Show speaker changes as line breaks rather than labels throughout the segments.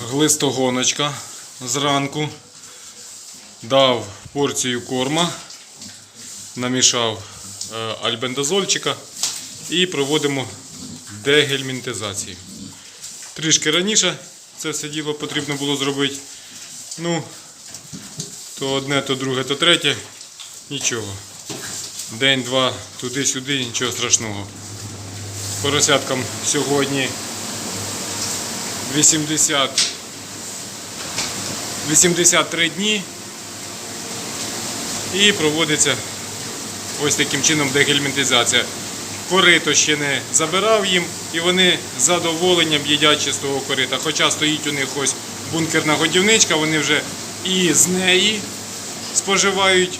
глистогоночка зранку. Дав порцію корма, намішав е, альбендазольчика і проводимо дегельмінтизацію. Трішки раніше це все діло потрібно було зробити. Ну, то одне, то друге, то третє. Нічого. День-два туди-сюди, нічого страшного. Поросяткам сьогодні 80, 83 дні. І проводиться ось таким чином дегельмінтизація. Корито ще не забирав їм, і вони з задоволенням їдять чистого корита. Хоча стоїть у них ось бункерна годівничка, вони вже і з неї споживають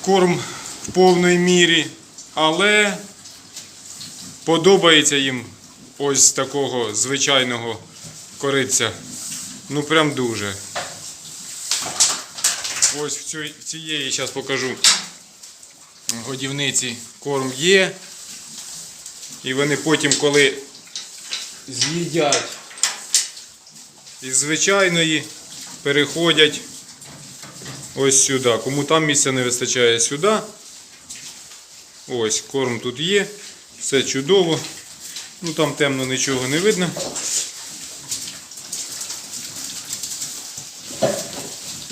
корм в повній мірі, але подобається їм ось такого звичайного кориця. Ну прям дуже. Ось в цієї зараз покажу годівниці корм є. І вони потім, коли з'їдять із звичайної, переходять ось сюди. Кому там місця не вистачає сюди. Ось корм тут є. Все чудово. Ну там темно нічого не видно.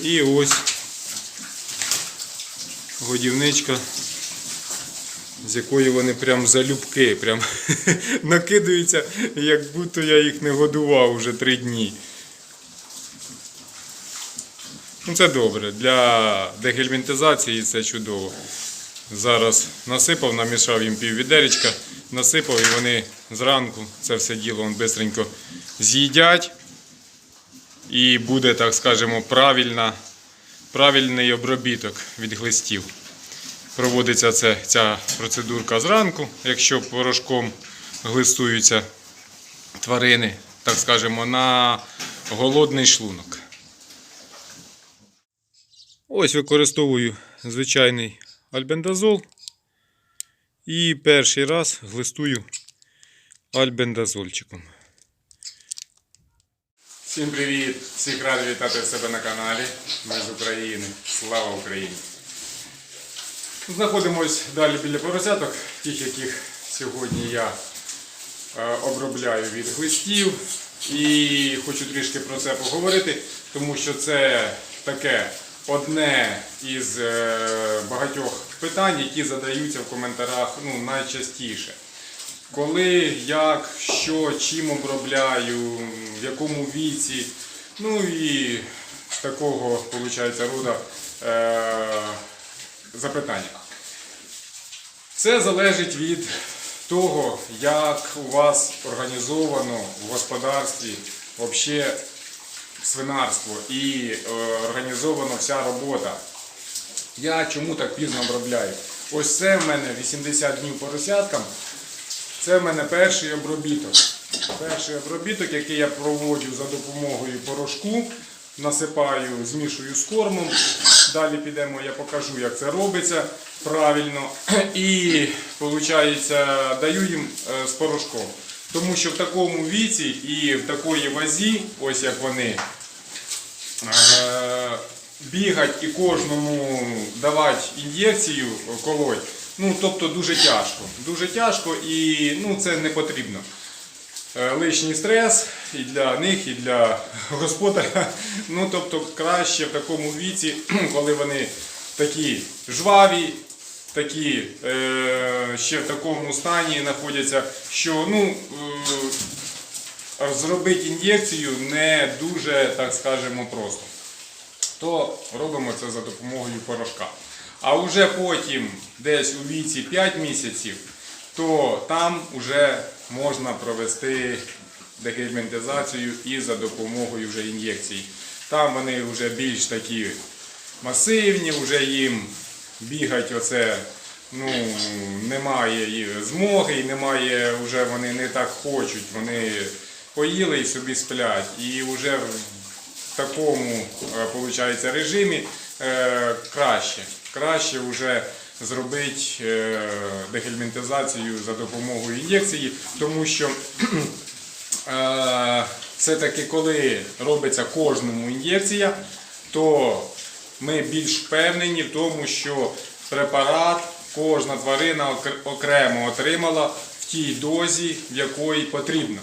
І ось годівничка, з якої вони прям залюбки, прям накидаються, як будто я їх не годував вже три дні. Ну це добре. Для дегельмінтизації це чудово. Зараз насипав, намішав їм пів відеречка, насипав і вони зранку це все діло он бистренько з'їдять. І буде, так скажемо, правильна, правильний обробіток від глистів. Проводиться це, ця процедурка зранку, якщо порошком глистуються тварини, так скажемо, на голодний шлунок. Ось використовую звичайний альбендазол. І перший раз глистую альбендазольчиком. Всім привіт! Всіх радий вітати себе на каналі. Ми з України. Слава Україні! Знаходимось далі біля поросяток, тих, яких сьогодні я е, обробляю від глистів. І хочу трішки про це поговорити, тому що це таке одне із е, багатьох питань, які задаються в коментарях ну, найчастіше. Коли, як, що, чим обробляю, в якому віці. Ну і такого, виходить, рода е, запитання. Це залежить від того, як у вас організовано в господарстві взагалі свинарство і е, організована вся робота. Я чому так пізно обробляю? Ось це в мене 80 днів поросяткам. Це в мене перший обробіток. Перший обробіток, який я проводжу за допомогою порошку. Насипаю, змішую з кормом. Далі підемо, я покажу, як це робиться правильно. І виходить, даю їм е, з порошком. Тому що в такому віці і в такої вазі, ось як вони, е, бігать і кожному давати ін'єкцію колоть, ну тобто дуже тяжко. Дуже тяжко і ну, це не потрібно. Е, Лишній стрес і для них, і для господаря. Ну тобто краще в такому віці, коли вони такі жваві, такі е, ще в такому стані знаходяться, що ну, е, зробити ін'єкцію не дуже, так скажемо, просто. То робимо це за допомогою порошка. А вже потім, десь у віці 5 місяців, то там вже можна провести дегельмінтизацію і за допомогою вже ін'єкцій. Там вони вже більш такі масивні, вже їм бігать оце ну, немає змоги, і немає, вже вони не так хочуть, вони поїли і собі сплять. І вже в такому виходить, режимі е, краще. Краще вже зробити е, дегельмінтизацію за допомогою ін'єкції, тому що е, все-таки коли робиться кожному ін'єкція, то ми більш впевнені в тому, що препарат кожна тварина окремо отримала в тій дозі, в якої потрібно.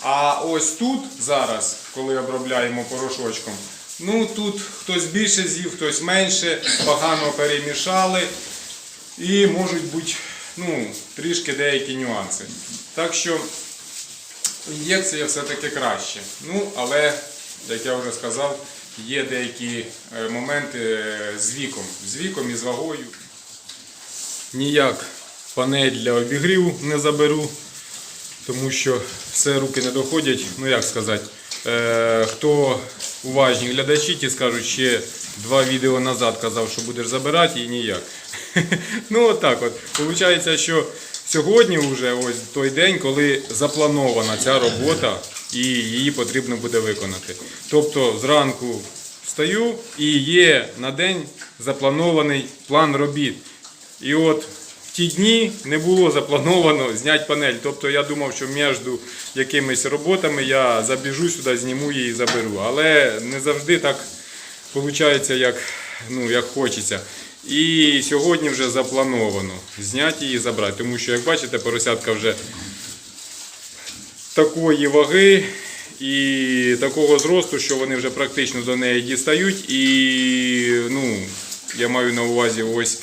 А ось тут зараз, коли обробляємо порошочком, ну тут хтось більше з'їв, хтось менше, погано перемішали. І можуть бути ну, трішки деякі нюанси. Так що ін'єкція все-таки краще. Ну, але, як я вже сказав, є деякі е, моменти е, з віком. З віком і з вагою. Ніяк панель для обігріву не заберу, тому що все руки не доходять. Ну як сказати, е, хто уважні глядачі, ті скажуть, ще два відео назад казав, що будеш забирати і ніяк. Ну отак от. Получається, що сьогодні вже ось той день, коли запланована ця робота і її потрібно буде виконати. Тобто зранку встаю і є на день запланований план робіт. І от в ті дні не було заплановано зняти панель. Тобто я думав, що між якимись роботами я забіжу сюди, зніму її і заберу. Але не завжди так виходить, як, ну, як хочеться. І сьогодні вже заплановано зняти її і забрати. Тому що, як бачите, поросятка вже такої ваги і такого зросту, що вони вже практично до неї дістають. І ну, я маю на увазі ось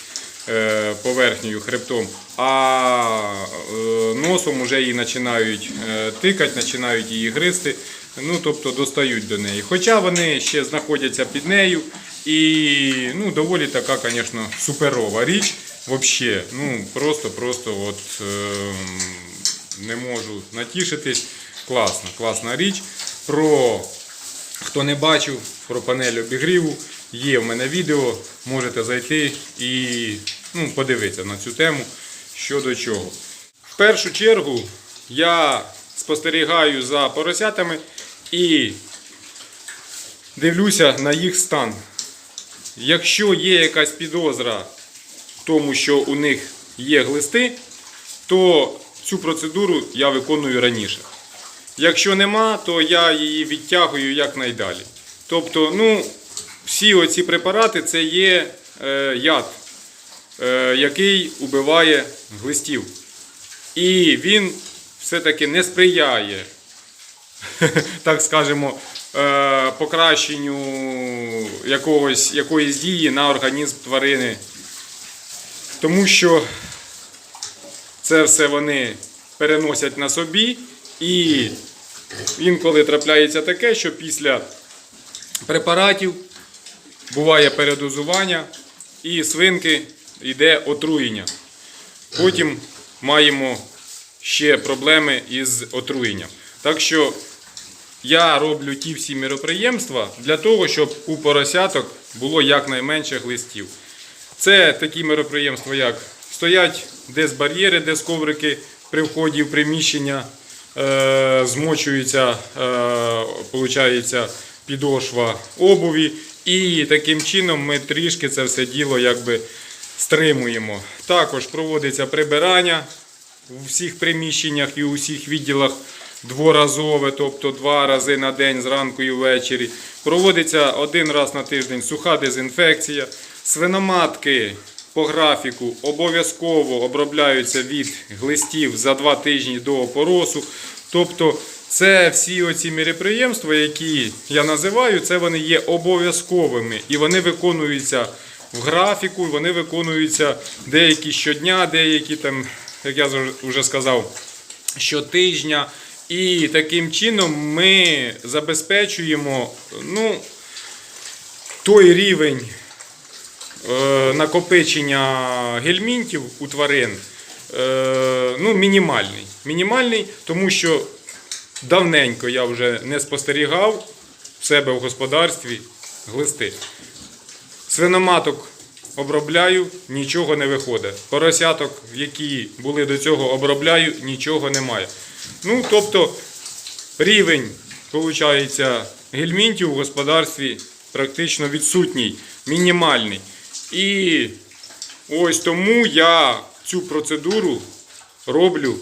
е, поверхнею хребтом, а е, носом вже її починають е, тикати, починають її гризти. Ну, тобто достають до неї. Хоча вони ще знаходяться під нею. І ну, доволі така, звісно, суперова річ. Вообще, ну просто-просто от, е, не можу натішитись. Класна, класна річ. Про хто не бачив про панель обігріву, є в мене відео, можете зайти і ну, подивитися на цю тему, що до чого. В першу чергу я спостерігаю за поросятами і дивлюся на їх стан. Якщо є якась підозра в тому, що у них є глисти, то цю процедуру я виконую раніше. Якщо нема, то я її відтягую якнайдалі. Тобто, ну, всі оці препарати це є е, яд, е, який убиває глистів. І він все-таки не сприяє, так скажемо, е, покращенню якогось, якоїсь дії на організм тварини. Тому що це все вони переносять на собі, і інколи трапляється таке, що після препаратів буває передозування, і свинки йде отруєння. Потім маємо ще проблеми із отруєнням. Так що я роблю ті всі міроприємства для того, щоб у поросяток було якнайменше глистів. Це такі міроприємства, як стоять десь бар'єри, десь коврики при вході в приміщення, е, змочується е, підошва обуві. І таким чином ми трішки це все діло стримуємо. Також проводиться прибирання у всіх приміщеннях і у всіх відділах дворазове, тобто два рази на день зранку і ввечері. Проводиться один раз на тиждень суха дезінфекція. Свиноматки по графіку обов'язково обробляються від глистів за два тижні до опоросу. Тобто це всі оці міроприємства, які я називаю, це вони є обов'язковими і вони виконуються в графіку, вони виконуються деякі щодня, деякі там, як я вже сказав, щотижня. І таким чином ми забезпечуємо ну, той рівень накопичення гельмінтів у тварин е, ну, мінімальний. Мінімальний, тому що давненько я вже не спостерігав в себе в господарстві глисти. Свиноматок обробляю, нічого не виходить. Поросяток, які були до цього, обробляю, нічого немає. Ну, тобто, рівень, виходить, гельмінтів у господарстві практично відсутній, мінімальний. І ось тому я цю процедуру роблю.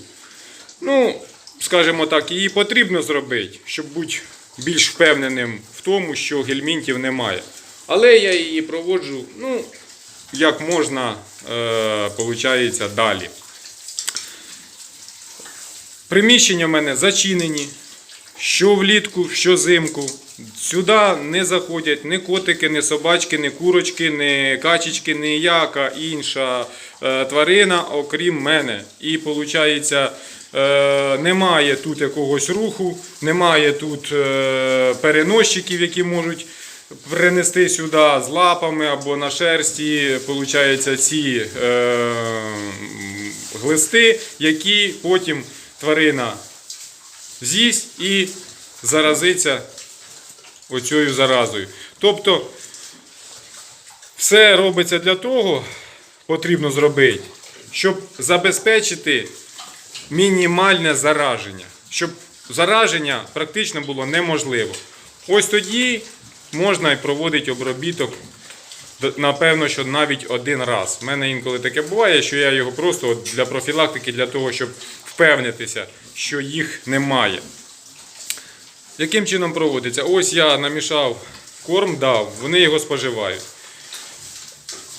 Ну, скажімо так, її потрібно зробити, щоб бути більш впевненим в тому, що гельмінтів немає. Але я її проводжу, ну, як можна, е, получається, далі. Приміщення в мене зачинені. Що влітку, що зимку. Сюди не заходять ні котики, ні собачки, ні курочки, ні качечки, ні яка інша е, тварина, окрім мене. І виходить, е, немає тут якогось руху, немає тут е, переносчиків, які можуть принести сюди з лапами або на шерсті. Получається, ці глисти, які потім тварина з'їсть і заразиться оцією заразою. Тобто все робиться для того, потрібно зробити, щоб забезпечити мінімальне зараження, щоб зараження практично було неможливо. Ось тоді можна і проводити обробіток. Напевно, що навіть один раз. У мене інколи таке буває, що я його просто для профілактики, для того, щоб впевнитися, що їх немає. Яким чином проводиться? Ось я намішав корм, дав, вони його споживають.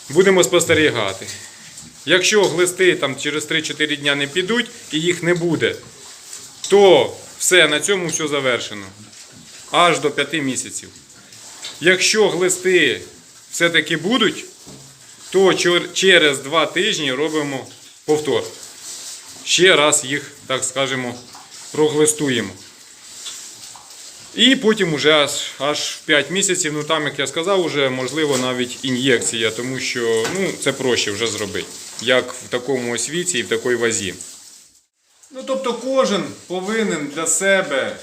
Будемо спостерігати. Якщо глисти там через 3-4 дня не підуть і їх не буде, то все, на цьому все завершено. Аж до 5 місяців. Якщо глисти все-таки будуть, то через 2 тижні робимо повтор. Ще раз їх, так скажемо, проглистуємо. І потім уже аж, аж в 5 місяців, ну там, як я сказав, вже можливо навіть ін'єкція, тому що ну, це проще вже зробити, як в такому ось віці і в такій вазі. Ну тобто кожен повинен для себе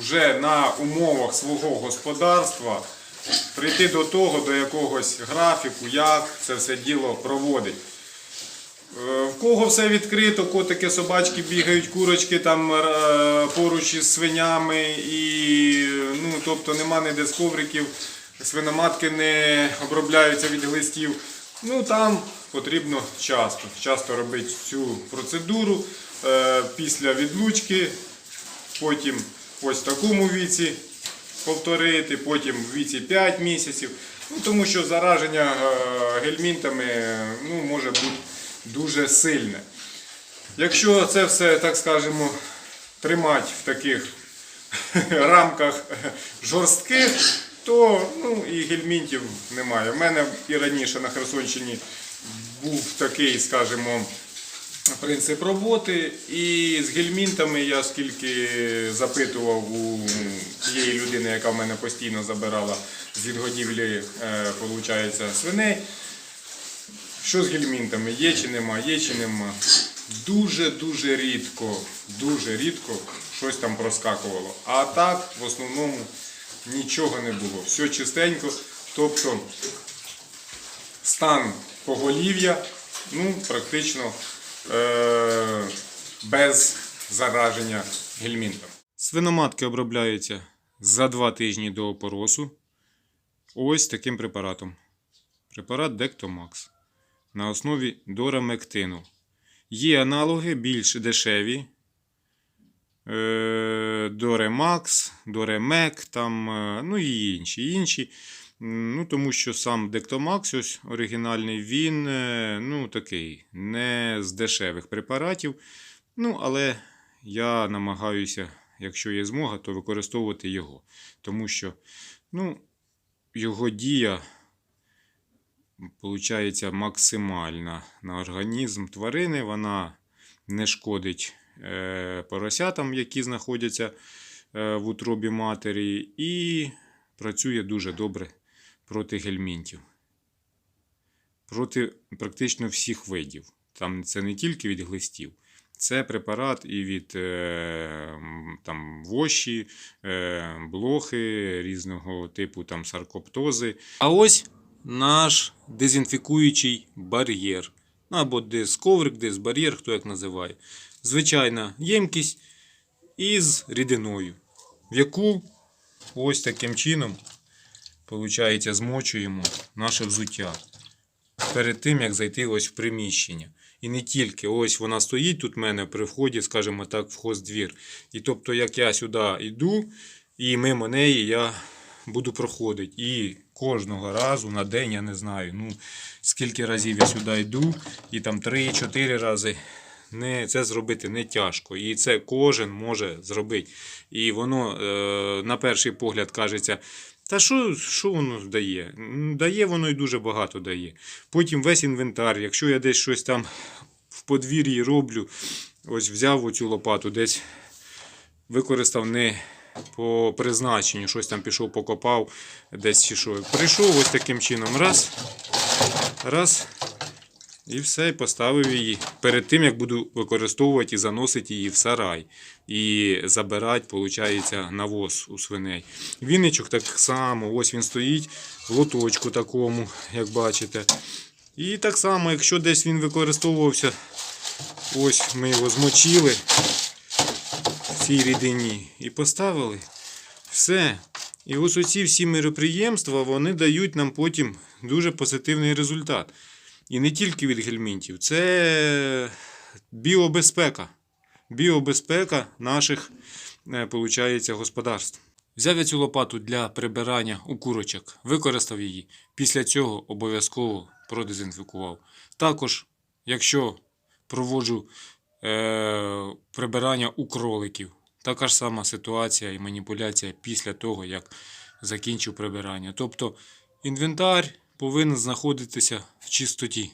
вже на умовах свого господарства прийти до того, до якогось графіку, як це все діло проводить. Е, В кого все відкрито, котики, собачки бігають, курочки там е, поруч із свинями, і ну, тобто нема ніде з ковриків, свиноматки не обробляються від глистів. Ну там потрібно часто, часто робити цю процедуру е, після відлучки, потім ось в такому віці повторити, потім в віці 5 місяців. Ну, тому що зараження гельмінтами ну, може бути дуже сильне. Якщо це все, так скажемо, тримати в таких рамках жорстких, то ну, і гельмінтів немає. У мене і раніше на Херсонщині був такий, скажімо, принцип роботи. І з гельмінтами я скільки запитував у тієї людини, яка в мене постійно забирала з відгодівлі, е, свиней. Що з гельмінтами? Є чи нема, є чи нема. Дуже-дуже рідко, дуже рідко щось там проскакувало. А так, в основному, нічого не було. Все чистенько. Тобто стан поголів'я, ну, практично е- без зараження гельмінтом. Свиноматки обробляються за два тижні до опоросу. Ось таким препаратом. Препарат Дектомакс на основі дорамектину. Є аналоги більш дешеві. Е, Доремакс, Доремек, е, ну і інші. інші. Ну, тому що сам Дектомакс, ось оригінальний, він е, ну, такий, не з дешевих препаратів. Ну, але я намагаюся, якщо є змога, то використовувати його. Тому що ну, його дія получається максимальна на організм тварини. Вона не шкодить е, поросятам, які знаходяться е, в утробі матері, і працює дуже добре проти гельмінтів. Проти практично всіх видів. Там це не тільки від глистів. Це препарат і від е, там, воші, блохи, різного типу там, саркоптози. А ось наш дезінфікуючий бар'єр. Ну, Або десь коврик, десь бар'єр, хто як називає. Звичайна ємкість із рідиною, в яку ось таким чином виходить, змочуємо наше взуття перед тим, як зайти ось в приміщення. І не тільки. Ось вона стоїть тут в мене при вході, скажімо так, в хоздвір. І тобто, як я сюди йду, і мимо неї я буду проходити. І кожного разу на день, я не знаю, ну, скільки разів я сюди йду, і там 3-4 рази. Не, це зробити не тяжко. І це кожен може зробити. І воно е, на перший погляд кажеться, та що, воно дає? Дає воно і дуже багато дає. Потім весь інвентар, якщо я десь щось там в подвір'ї роблю, ось взяв оцю лопату, десь використав не по призначенню, щось там пішов, покопав, десь що. Прийшов ось таким чином, раз, раз, і все, і поставив її. Перед тим, як буду використовувати і заносити її в сарай. І забирати, виходить, навоз у свиней. Вінничок так само, ось він стоїть в лоточку такому, як бачите. І так само, якщо десь він використовувався, ось ми його змочили цій рідині і поставили. Все. І ось оці всі мероприємства вони дають нам потім дуже позитивний результат. І не тільки від гельмінтів, це біобезпека. Біобезпека наших е, получається, господарств. Взяв я цю лопату для прибирання у курочок, використав її. Після цього обов'язково продезінфікував. Також, якщо проводжу е, прибирання у кроликів, така ж сама ситуація і маніпуляція після того, як закінчив прибирання. Тобто інвентар повинен знаходитися в чистоті.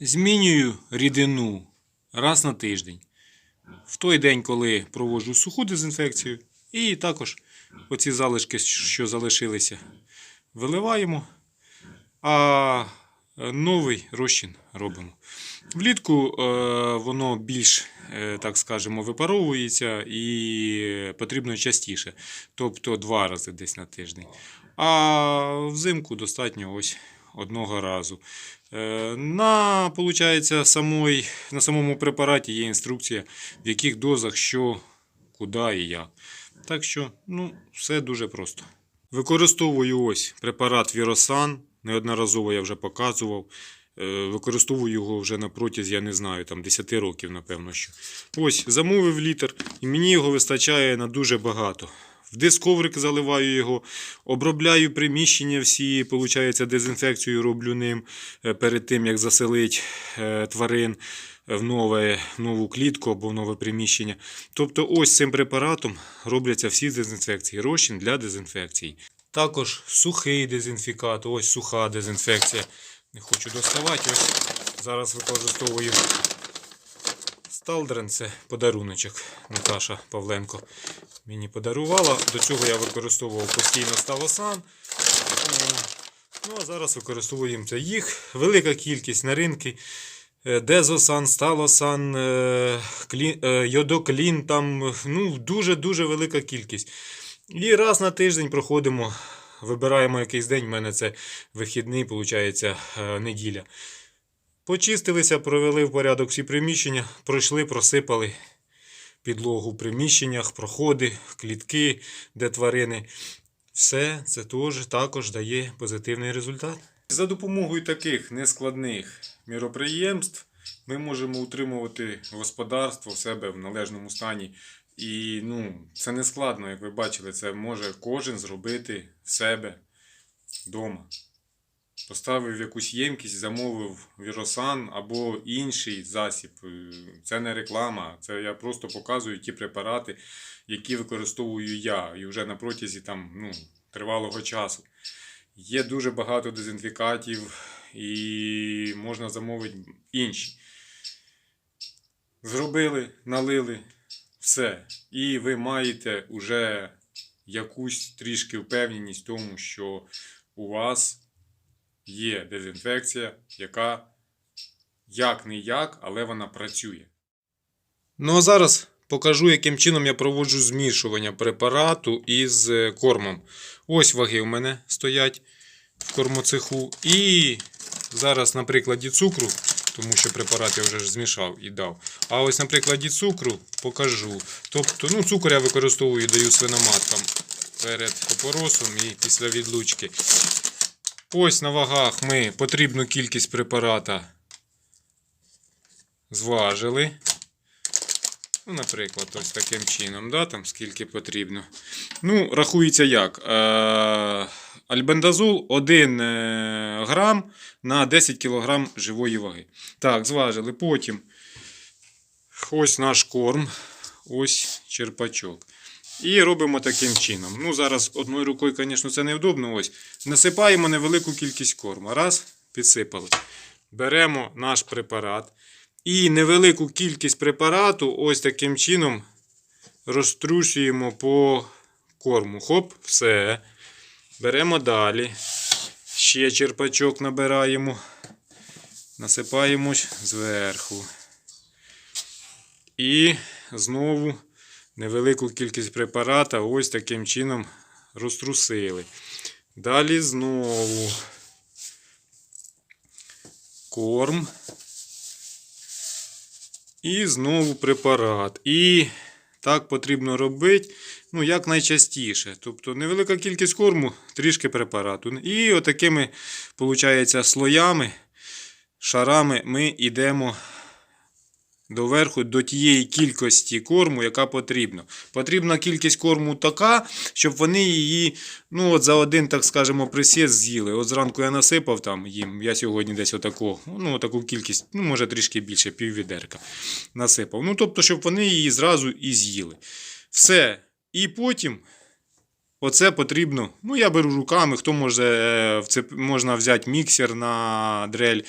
Змінюю рідину раз на тиждень. В той день, коли проводжу суху дезінфекцію, і також оці залишки, що залишилися, виливаємо, а новий розчин робимо. Влітку е, воно більш, е, так скажемо, випаровується і потрібно частіше, тобто два рази десь на тиждень. А взимку достатньо ось одного разу. Е, На, получається, самой, на самому препараті є інструкція, в яких дозах що, куди і як. Так що, ну, все дуже просто. Використовую ось препарат Віросан. Неодноразово я вже показував. Е, Використовую його вже на протязі, я не знаю, там 10 років, напевно. що. Ось, замовив літр, і мені його вистачає на дуже багато. В дисковрик заливаю його, обробляю приміщення всі, получається, дезінфекцію роблю ним е, перед тим, як заселить е, тварин в нове, нову клітку або нове приміщення. Тобто ось цим препаратом робляться всі дезінфекції, розчин для дезінфекції. Також сухий дезінфікат, ось суха дезінфекція. Не хочу доставати. Ось зараз використовую Сталдрен, це подаруночок. Наташа Павленко мені подарувала. До цього я використовував постійно Сталосан. Ну, а зараз використовуємо це їх. Велика кількість на ринку. Е, Дезосан, Сталосан, е, е, Йодоклін, там ну, дуже-дуже велика кількість. І раз на тиждень проходимо, вибираємо якийсь день, в мене це вихідний, виходить, неділя. Почистилися, провели в порядок всі приміщення, пройшли, просипали підлогу в приміщеннях, проходи, клітки, де тварини. Все це теж також дає позитивний результат. За допомогою таких нескладних міроприємств ми можемо утримувати господарство в себе в належному стані. І ну, це не складно, як ви бачили, це може кожен зробити в себе вдома. Поставив якусь ємкість, замовив віросан або інший засіб. Це не реклама, це я просто показую ті препарати, які використовую я і вже на протязі там, ну, тривалого часу. Є дуже багато дезінфікатів і можна замовити інші. Зробили, налили, все. І ви маєте вже якусь трішки впевненість в тому, що у вас є дезінфекція, яка як не як, але вона працює. Ну а зараз покажу, яким чином я проводжу змішування препарату із е, кормом. Ось ваги у мене стоять в кормоцеху. І зараз на прикладі цукру, тому що препарат я вже ж змішав і дав. А ось на прикладі цукру покажу. Тобто, ну, цукор я використовую, і даю свиноматкам перед опоросом і після відлучки. Ось на вагах ми потрібну кількість препарата зважили. Ну, наприклад, ось таким чином, да, там скільки потрібно. Ну, рахується як? Е, альбендазол 1 е, грам на 10 кг живої ваги. Так, зважили. Потім ось наш корм, ось черпачок. І робимо таким чином. Ну, зараз одною рукою, звісно, це невдобно. Ось. Насипаємо невелику кількість корму. Раз, підсипали. Беремо наш препарат. І невелику кількість препарату ось таким чином розтрушуємо по корму. Хоп, все. Беремо далі. Ще черпачок набираємо. Насипаємо зверху. І знову невелику кількість препарата ось таким чином розтрусили. Далі знову корм. І знову препарат. І так потрібно робити ну, як найчастіше. Тобто невелика кількість корму, трішки препарату. І отакими, виходить, слоями, шарами ми йдемо доверху до тієї кількості корму, яка потрібна. Потрібна кількість корму така, щоб вони її ну, от за один, так скажемо, присіст з'їли. От зранку я насипав там їм, я сьогодні десь отаку, ну, отаку кількість, ну, може трішки більше, піввідерка насипав. Ну, тобто, щоб вони її зразу і з'їли. Все. І потім. Оце потрібно. Ну, я беру руками, хто може, е, можна взяти міксер на дрель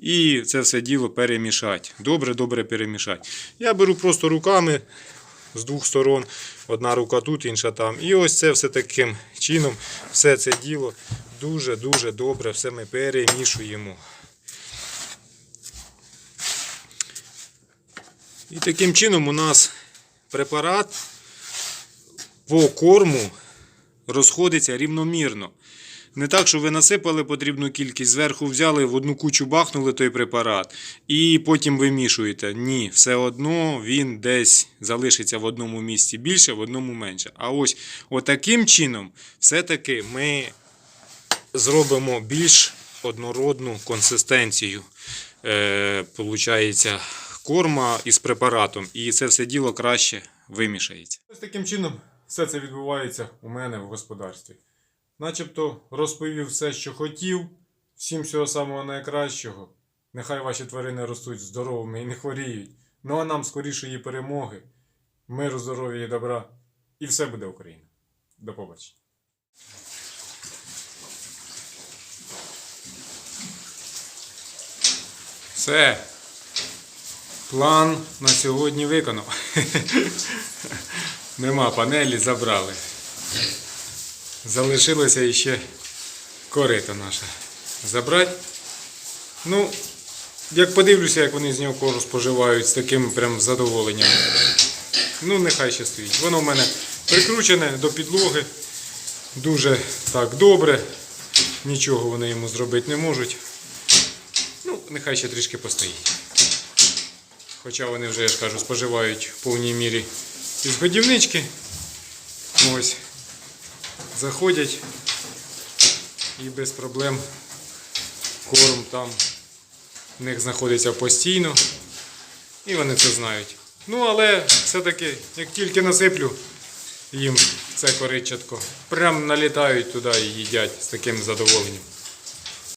і це все діло перемішати. Добре, добре перемішати. Я беру просто руками з двох сторон. Одна рука тут, інша там. І ось це все таким чином, все це діло дуже-дуже добре, все ми перемішуємо. І таким чином у нас препарат по корму розходиться рівномірно. Не так, що ви насипали потрібну кількість, зверху взяли в одну кучу бахнули той препарат і потім вимішуєте. Ні, все одно він десь залишиться в одному місці більше, в одному менше. А ось отаким чином, все-таки ми зробимо більш однородну консистенцію. Е, корма із препаратом, і це все діло краще вимішається. Ось таким чином все це відбувається у мене в господарстві. Начебто розповів все, що хотів. Всім всього самого найкращого. Нехай ваші тварини ростуть здоровими і не хворіють. Ну а нам скорішої перемоги, миру, здоров'я і добра. І все буде Україна. До побачення. Все. План на сьогодні виконав. Нема панелі, забрали. Залишилося іще корито наше забрати. Ну, як подивлюся, як вони з нього кожу споживають з таким прям задоволенням. Ну, нехай ще стоїть. Воно в мене прикручене до підлоги. Дуже так добре. Нічого вони йому зробити не можуть. Ну, нехай ще трішки постоїть. Хоча вони вже, я ж кажу, споживають в повній мірі із годівнички. Ось. Заходять і без проблем корм там в них знаходиться постійно. І вони це знають. Ну, але все-таки, як тільки насиплю їм це коричатко, прям налітають туди і їдять з таким задоволенням.